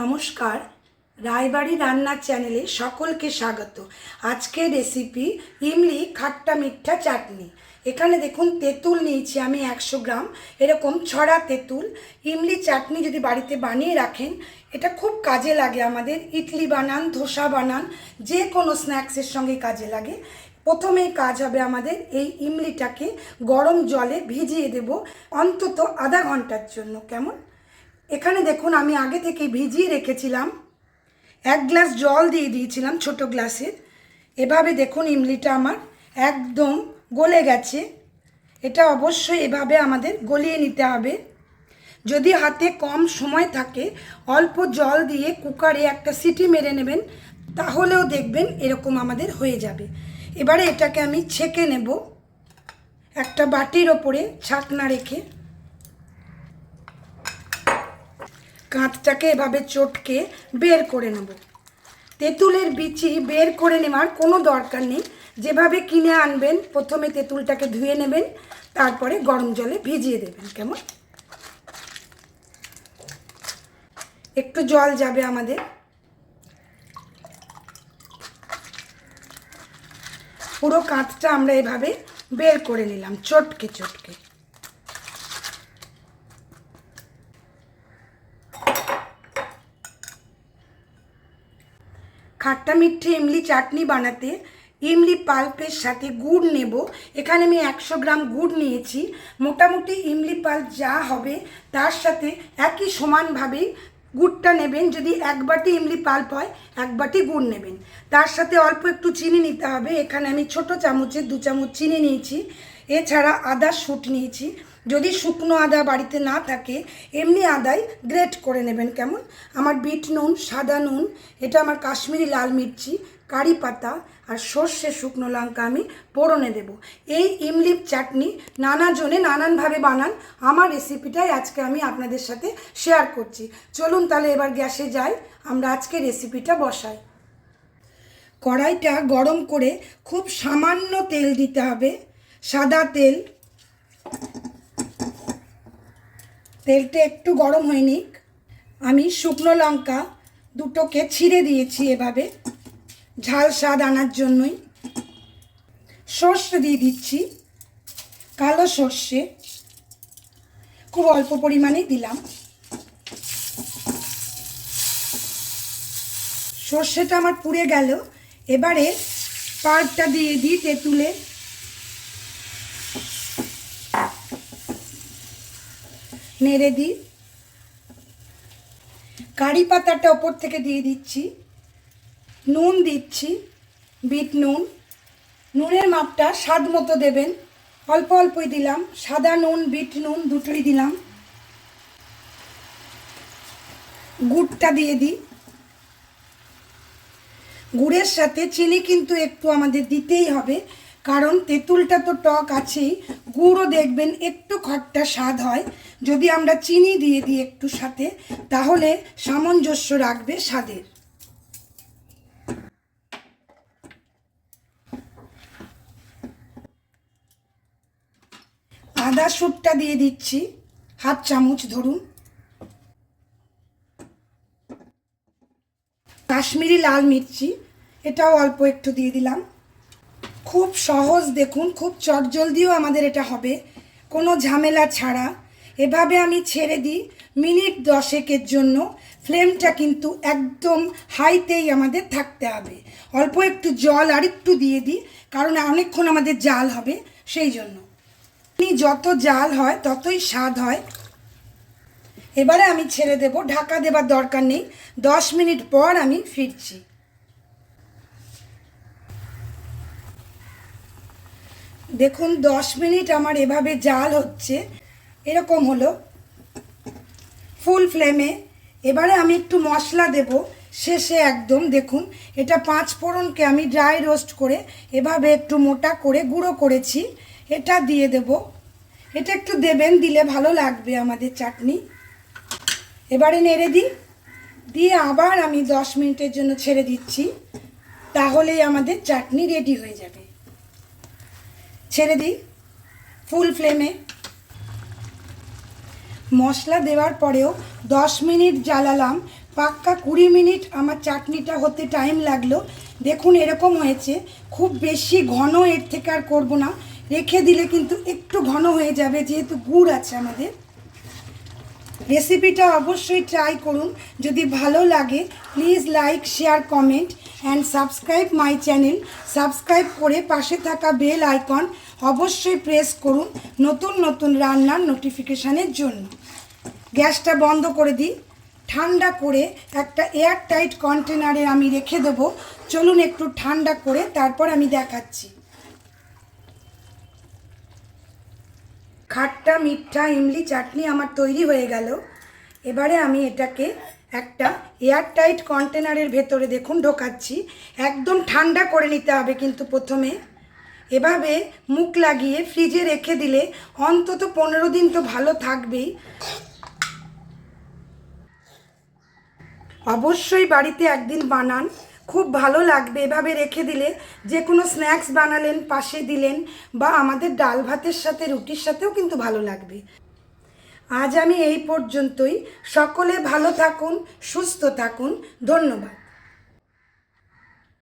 নমস্কার। রায়বাড়ি রান্নার চ্যানেলে সকলকে স্বাগত। আজকের রেসিপি ইমলি খাট্টা মিঠা চাটনি। এখানে দেখুন তেঁতুল নিয়েছি আমি একশো গ্রাম। এরকম ছড়া তেঁতুল। ইমলি চাটনি যদি বাড়িতে বানিয়ে রাখেন, এটা খুব কাজে লাগে আমাদের। ইডলি বানান, ধোসা বানান, যে কোনো স্ন্যাক্সের সঙ্গে কাজে লাগে। প্রথমেই কাজ হবে আমাদের এই ইমলিটাকে গরম জলে ভিজিয়ে দেব অন্তত আধা ঘণ্টার জন্য। কেমন? এখানে দেখুন, আমি আগে থেকে ভিজিয়ে রেখেছিলাম। এক গ্লাস জল দিয়ে দিয়েছিলাম ছোট গ্লাসের এভাবে দেখুন, ইমলিটা আমার একদম গলে গেছে। এটা অবশ্যই এভাবে আমাদের গলিয়ে নিতে হবে। যদি হাতে কম সময় থাকে, অল্প জল দিয়ে কুকারে একটা সিটি মেরে নেবেন, তাহলেও দেখবেন এরকম আমাদের হয়ে যাবে। এবারে এটাকে আমি ছেঁকে নেব। একটা বাটির ওপরে ছাকনা রেখে। কাঁচটাকে এভাবে চটকে বের করে নেব। তেঁতুলের বিচি বের করে নেওয়ার কোনো দরকার নেই। যেভাবে কিনে আনবেন, প্রথমে তেঁতুলটাকে ধুয়ে নেবেন, তারপরে গরম জলে ভিজিয়ে দেবেন। কেমন? একটু জল যাবে আমাদের। পুরো কাঁচটা আমরা এভাবে বের করে নিলাম, চটকে চটকে। খাট্টা মিঠে, ইমলি চাটনি বানাতে, ইমলি পাল্পের সাথে গুড় নেব। এখানে আমি একশো গ্রাম গুড় নিয়েছি। মোটামুটি ইমলি পাল্প যা হবে, তার সাথে একই সমানভাবেই গুড়টা নেবেন। যদি এক বাটি ইমলি পাল্প হয়, এক বাটি গুড় নেবেন। তার সাথে অল্প একটু চিনি নিতে হবে। এখানে আমি ছোট চামচের দু চামচ চিনি নিয়েছি। এছাড়া আদা শুট নিয়েছি। যদি শুকনো আদা বাড়িতে না থাকে, এমনি আদাই গ্রেট করে নেবেন কেমন? আমার বিট নুন, সাদা নুন, এটা আমার কাশ্মীরি লাল মির্চি, কারি পাতা আর সর্ষে শুকনো লঙ্কা আমি পোড়নে দেব। এই ইমলি চাটনি নানা জনে নানানভাবে বানান। আমার রেসিপিটাই আজকে আমি আপনাদের সাথে শেয়ার করছি। চলুন তাহলে এবার গ্যাসে যাই, আমরা আজকে রেসিপিটা বসাই। কড়াইটা গরম করে খুব সামান্য তেল দিতে হবে। সাদা তেল তেলটা একটু গরম হয়ে নিক আমি শুকনো লঙ্কা দুটোকে ছিঁড়ে দিয়েছি এভাবে। ঝাল স্বাদ আনার জন্যই। সর্ষে দিয়ে দিচ্ছি। কালো সর্ষে। খুব অল্প পরিমাণেই দিলাম। সর্ষেটা আমার পুড়ে গেল। এবারে পাল্পটা দিয়ে দিই তেঁতুলে। নেড়ে দিই। কারি পাতাটা ওপর থেকে দিয়ে দিচ্ছি। নুন দিচ্ছি, বিট নুন। নুনের মাপটা স্বাদ মতো দেবেন। অল্প অল্পই দিলাম। সাদা নুন, বিট নুন দুটোই দিলাম। গুড়টা দিয়ে দিই। গুড়ের সাথে চিনি কিন্তু একটু আমাদের দিতেই হবে, কারণ তেঁতুলটা তো টক আছেই। গুড়ও দেখবেন, একটু খট্টা স্বাদ হয়। যদি আমরা চিনি দিয়ে দিই একটু সাথে, তাহলে সামঞ্জস্য রাখবে স্বাদের। আদা স্যুপটা দিয়ে দিচ্ছি, হাফ চামচ ধরুন। কাশ্মীরি লাল মির্চি, এটাও অল্প একটু দিয়ে দিলাম। খুব সহজ দেখুন, খুব চটজলদিও আমাদের এটা হবে। কোনো ঝামেলা ছাড়া। এভাবে আমি ছেড়ে দিই মিনিট দশেকের জন্য। ফ্লেমটা কিন্তু একদম হাইতেই আমাদের থাকতে হবে। অল্প একটু জল আর একটু দিয়ে দিই, কারণ অনেকক্ষণ আমাদের জাল হবে, সেই জন্য। যত জাল হয়, ততই স্বাদ হয়। এবারে আমি ছেড়ে দেব, ঢাকা দেবার দরকার নেই। দশ মিনিট পর আমি ফিরছি। দেখুন, দশ মিনিট আমার এভাবে জাল হচ্ছে। এরকম হলো। ফুল ফ্লেমে এবারে আমি একটু মশলা দেব। শেষে একদম দেখুন, এটা পাঁচ ফোড়নকে আমি ড্রাই রোস্ট করে এভাবে একটু মোটা করে গুঁড়ো করেছি। এটা দিয়ে দেব। এটা একটু দেবেন, দিলে ভালো লাগবে আমাদের চাটনি। এবারে নেড়ে দিই। দিয়ে আবার আমি দশ মিনিটের জন্য ছেড়ে দিচ্ছি। তাহলেই আমাদের চাটনি রেডি হয়ে যাবে। ছেড়ে দিই ফুল ফ্লেমে মশলা দেওয়ার পরেও দশ মিনিট জ্বালালাম, পাক্কা কুড়ি মিনিট আমার চাটনিটা হতে টাইম লাগল। দেখুন, এরকম হয়েছে। খুব বেশি ঘন এর থেকে আর করব না। রেখে দিলে কিন্তু একটু ঘন হয়ে যাবে, যেহেতু গুড় আছে আমাদের। রেসিপিটা অবশ্যই ট্রাই করুন। যদি ভালো লাগে please like share comment and subscribe my channel subscribe করে পাশে থাকা বেল আইকন অবশ্যই প্রেস করুন নতুন নতুন রান্নার নোটিফিকেশানের জন্য। গ্যাসটা বন্ধ করে দিই। ঠান্ডা করে একটা এয়ার টাইট কন্টেনারে আমি রেখে দেবো। চলুন একটু ঠান্ডা করে তারপর আমি দেখাচ্ছি। খাট্টা, মিঠা, ইমলি, চাটনি আমার তৈরি হয়ে গেল। এবারে আমি এটাকে একটা এয়ারটাইট কন্টেনারের ভেতরে দেখুন ঢোকাচ্ছি। একদম ঠান্ডা করে নিতে হবে কিন্তু প্রথমে। এভাবে মুখ লাগিয়ে ফ্রিজে রেখে দিলে অন্তত পনেরো দিন তো ভালো থাকবেই। অবশ্যই বাড়িতে একদিন বানান। খুব ভালো লাগবে এভাবে রেখে দিলে। যে কোনো স্ন্যাক্স বানালেন, পাশে দিলেন, বা আমাদের ডাল ভাতের সাথে, রুটির সাথেও কিন্তু ভালো লাগবে। আজ আমি এই পর্যন্তই। সকলে ভালো থাকুন, সুস্থ থাকুন। ধন্যবাদ।